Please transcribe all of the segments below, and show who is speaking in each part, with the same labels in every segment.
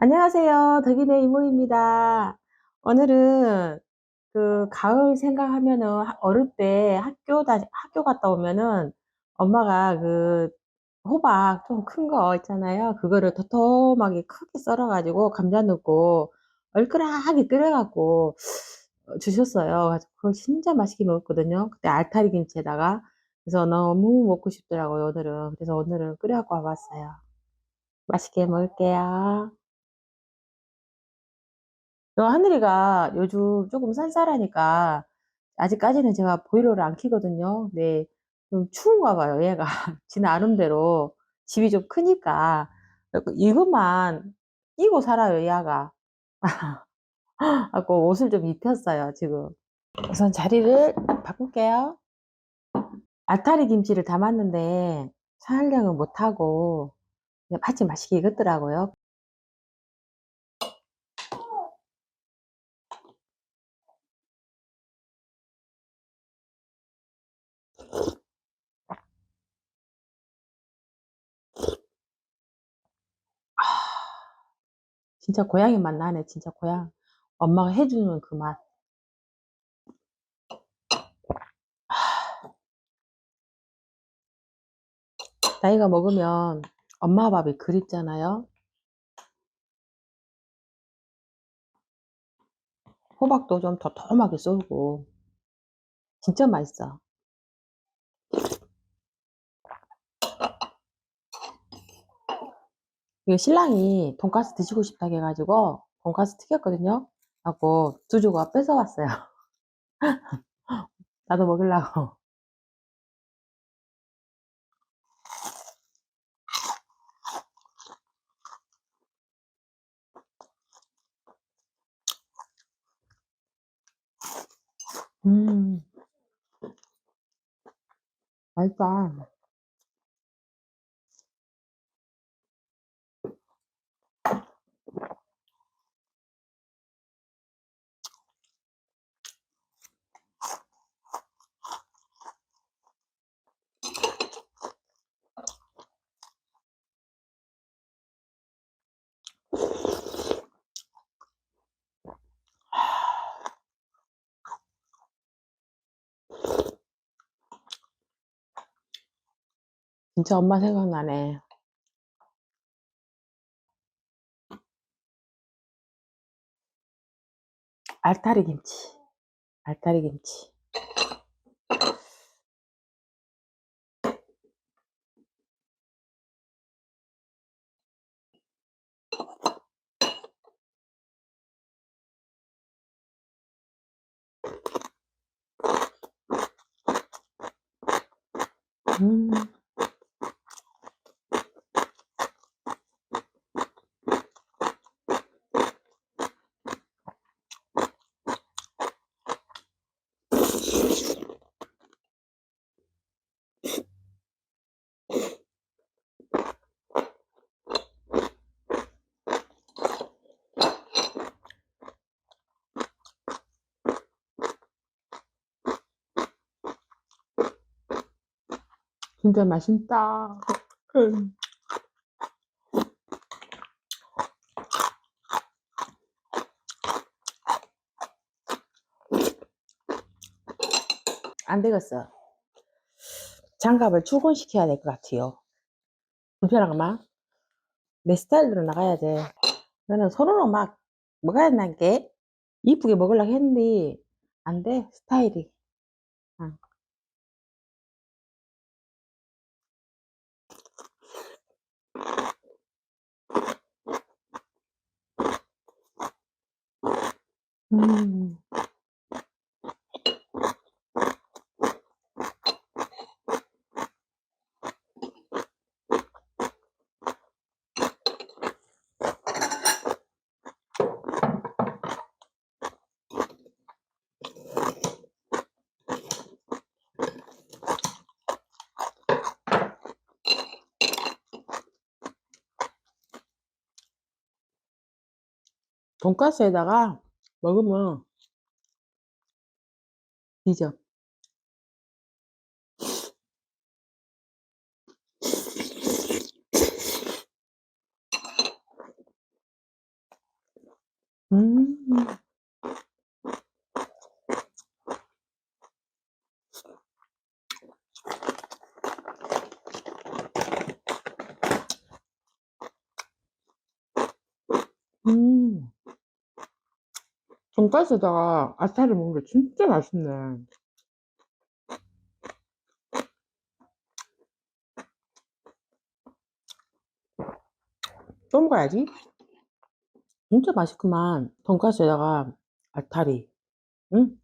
Speaker 1: 안녕하세요. 덕인의 이모입니다. 오늘은 그 가을 생각하면은 하- 어릴 때 학교 다 학교 갔다 오면은 엄마가 그 호박 좀 큰 거 있잖아요. 그거를 도톰하게 크게 썰어 가지고 감자 넣고 얼큰하게 끓여 갖고 어, 주셨어요. 그걸 진짜 맛있게 먹었거든요. 그때 알타리 김치에다가. 그래서 너무 먹고 싶더라고요, 오늘은. 그래서 오늘은 끓여 갖고 와 봤어요. 맛있게 먹을게요. 저 하늘이가 요즘 조금 쌀쌀하니까 아직까지는 제가 보일러를 안 켜거든요. 근데 좀 추운가 봐요, 얘가. 지 나름대로 집이 좀 크니까 이것만 끼고 살아요, 얘가. 하고 옷을 좀 입혔어요, 지금. 우선 자리를 바꿀게요. 알타리 김치를 담았는데 사활량은 못하고 그냥 바지 맛있게 익었더라고요. 진짜 고양이 맛 나네, 진짜 고양. 엄마가 해주는 그 맛. 나이가 먹으면 엄마 밥이 그립잖아요. 호박도 좀 도톰하게 썰고 진짜 맛있어. 이거 신랑이 돈가스 드시고 싶다고 해가지고 돈가스 튀겼거든요. 하고 두 조각 뺏어왔어요. 나도 먹으려고. 음, 맛있다. 진짜 엄마 생각나네. 알타리 김치. 알타리 김치. 진짜 맛있다. 음. 안 되겠어. 장갑을 출근시켜야 될 것 같아요. 불편하구만. 내 스타일대로 나가야 돼. 나는 손으로 막 먹어야 된다는 게 이쁘게 먹으려고 했는데 안 돼. 스타일이. 응. 음. 돈가스에다가 먹으면 뒤져. 음. 음. 돈가스에다가 아싸리 먹는 게 진짜 맛있네. 또 먹어야지. 진짜 맛있구만. 돈가스에다가 알타리. 응?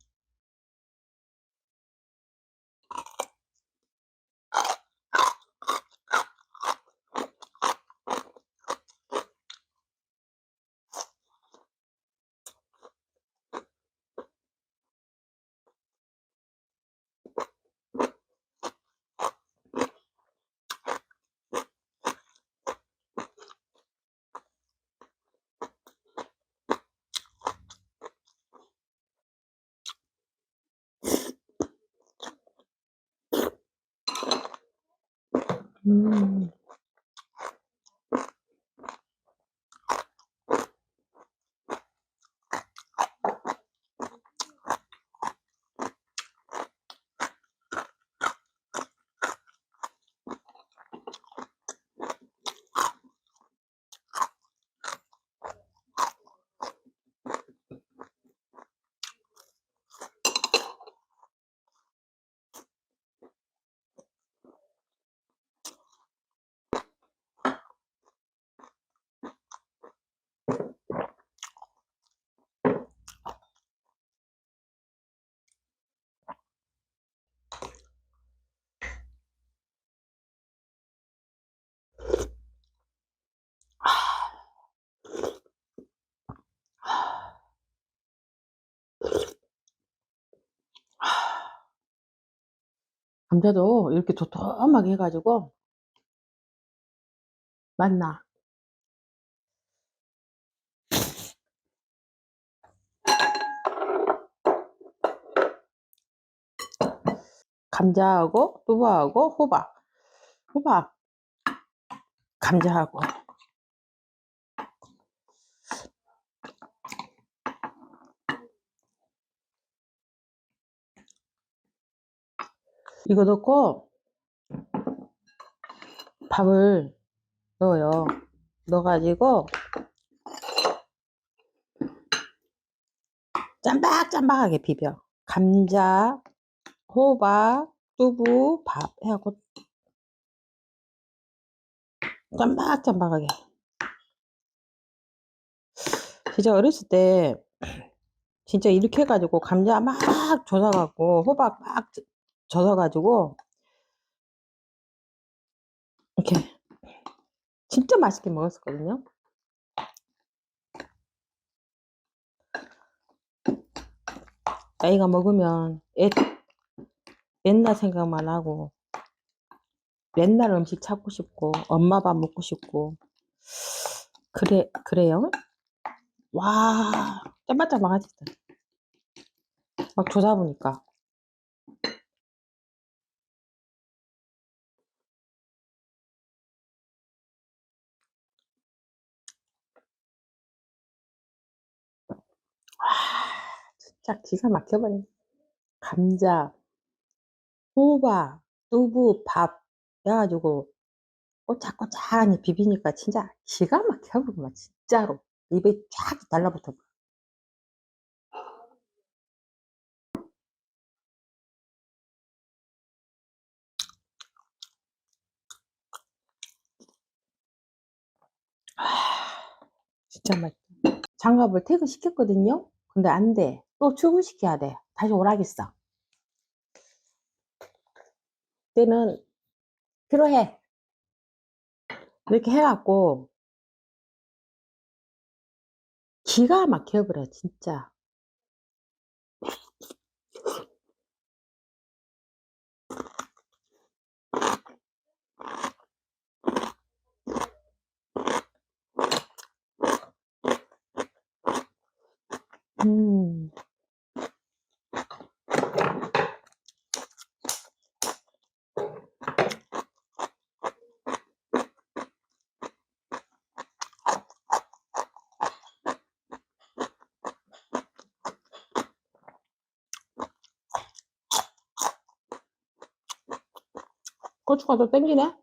Speaker 1: 음. 감자도 이렇게 도톰하게 해가지고 맛나. 감자하고 두부하고 호박. 호박. 감자하고. 이거 넣고 밥을 넣어요. 넣어가지고 짬박짬박하게 비벼. 감자, 호박, 두부, 밥 해갖고 짬박짬박하게. 진짜 어렸을 때 진짜 이렇게 해가지고 감자 막 젖어갖고 호박 막 젖어가지고 이렇게 진짜 맛있게 먹었었거든요. 나이가 먹으면 옛, 옛날 생각만 하고 옛날 음식 찾고 싶고 엄마 밥 먹고 싶고 그래 그래요? 와 짬바짬바하지 막 조사 보니까 딱 기가 막혀버려. 감자, 호박, 두부, 밥 해가지고 꼬짝꼬짝하니 비비니까 진짜 기가 막혀버리구만 진짜로 입에 쫙 달라붙어. 아, 진짜 맛있다. 장갑을 퇴근시켰거든요. 근데 안 돼. 또 출근시켜야 돼. 다시 오라겠어. 때는 필요해. 이렇게 해갖고 기가 막혀버려 진짜. 음. 고추가 더 땡기네?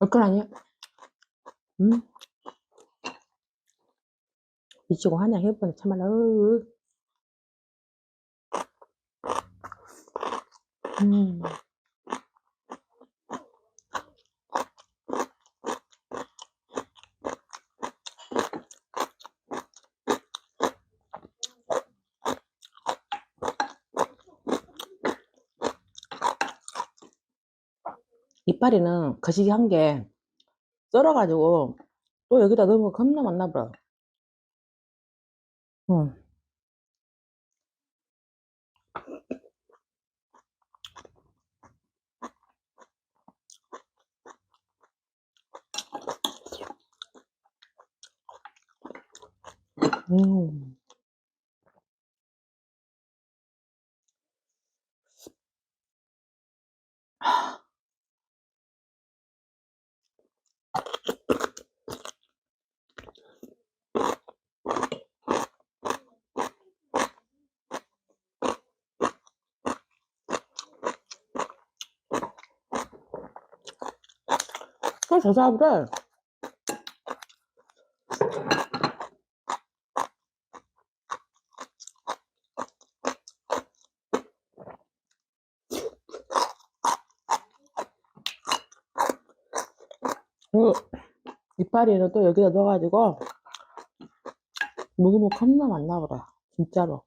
Speaker 1: 얼큰하니? 음. 미치고 하냐 해보네 참말로 으으. 음. 이파리는 거시기 한 게 썰어가지고 또 여기다 넣으면 겁나 맛나버려. 응. 음. 또 저사보래. 그 이파리를 또 여기다 넣어가지고 먹으면 겁나 맛나보라 진짜로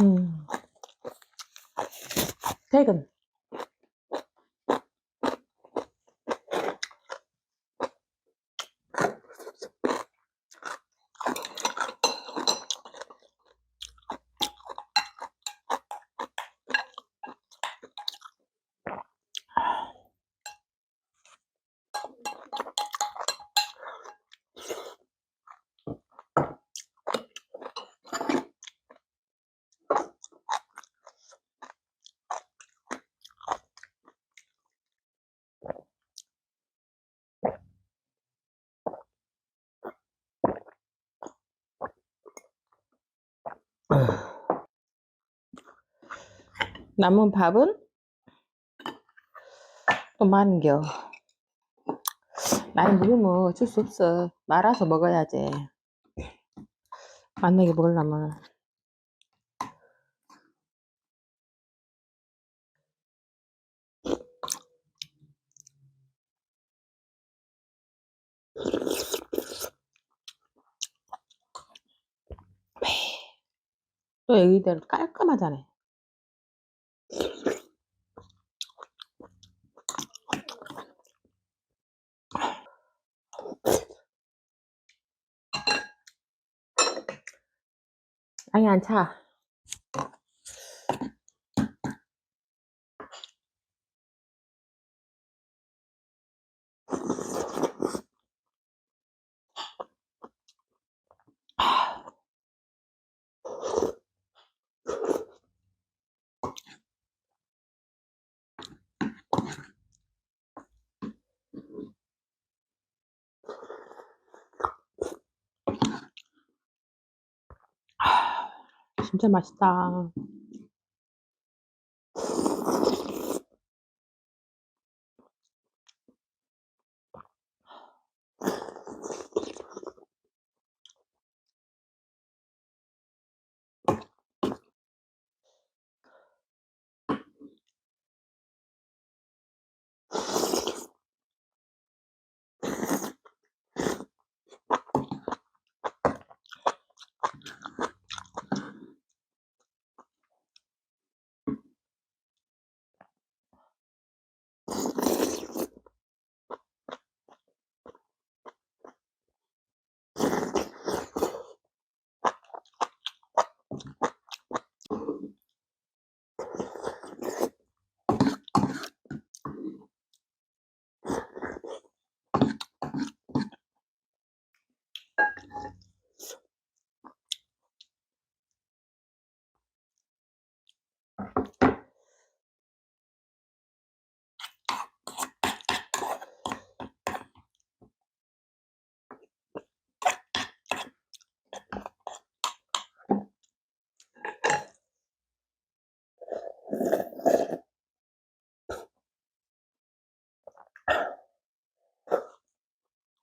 Speaker 1: 음. 퇴근 남은 밥은? 또 많은겨 많이 먹으면 어쩔 수 없어. 말아서 먹어야지. 만나게 먹으려면 또 애기대로 깔끔하잖아요. 양이 안 차. 진짜 맛있다.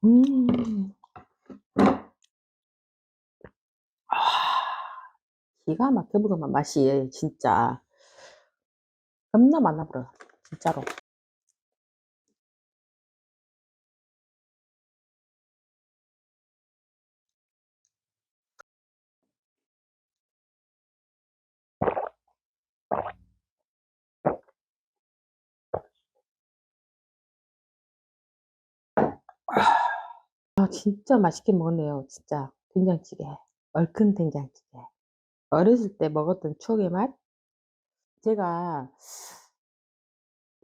Speaker 1: 음. 아, 기가 막혀버리만 맛이 진짜 겁나 많아버려 진짜로. 진짜 맛있게 먹었네요 진짜. 된장찌개 얼큰 된장찌개. 어렸을 때 먹었던 추억의 맛? 제가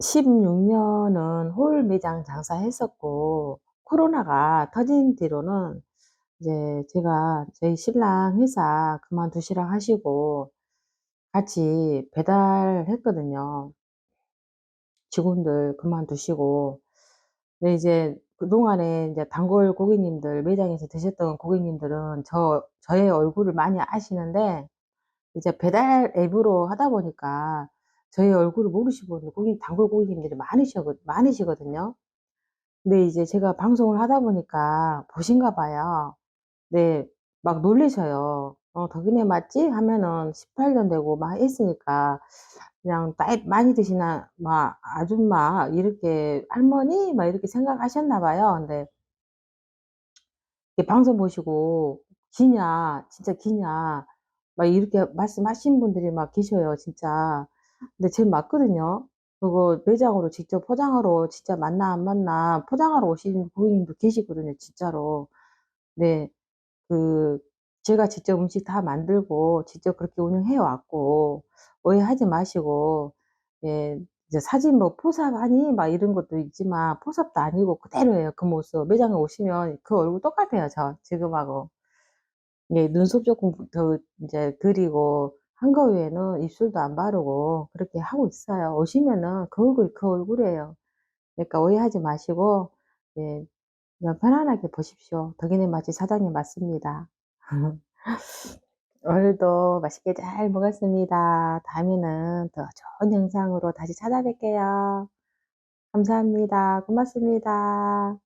Speaker 1: 16년은 홀 매장 장사했었고 코로나가 터진 뒤로는 이제 제가 저희 신랑 회사 그만두시라 하시고 같이 배달했거든요. 직원들 그만두시고. 근데 이제 그동안에 이제 단골 고객님들 매장에서 드셨던 고객님들은 저 저의 얼굴을 많이 아시는데 이제 배달 앱으로 하다 보니까 저희 얼굴을 모르시고 고객 단골 고객님들이 많으셔 많으시거든요. 근데 이제 제가 방송을 하다 보니까 보신가 봐요. 네. 막 놀라셔요. "어 덕이네 맞지?" 하면은 18년 되고 막 했으니까 그냥 나이 많이 드시나 막 아줌마 이렇게 할머니 막 이렇게 생각하셨나 봐요. 근데 방송 보시고 "기냐? 진짜 기냐?" 막 이렇게 말씀하신 분들이 막 계셔요 진짜. 근데 제 맞거든요. 그거 매장으로 직접 포장하러 진짜 맞나 안 맞나 포장하러 오시는 고객님도 계시거든요 진짜로. 네. 그 제가 직접 음식 다 만들고 직접 그렇게 운영해 왔고 오해하지 마시고 예 이제 사진 뭐 포샵하니 막 이런 것도 있지만 포샵도 아니고 그대로예요 그 모습. 매장에 오시면 그 얼굴 똑같아요 저 지금하고. 예 눈썹 조금 더 인제 그리고 한 거 외에는 입술도 안 바르고 그렇게 하고 있어요. 오시면은 그 얼굴이 그 얼굴이에요. 그러니까 오해하지 마시고 예 편안하게 보십시오. 덕이네 맛집 사장님 맞습니다. 오늘도 맛있게 잘 먹었습니다. 다음에는 더 좋은 영상으로 다시 찾아뵐게요. 감사합니다. 고맙습니다.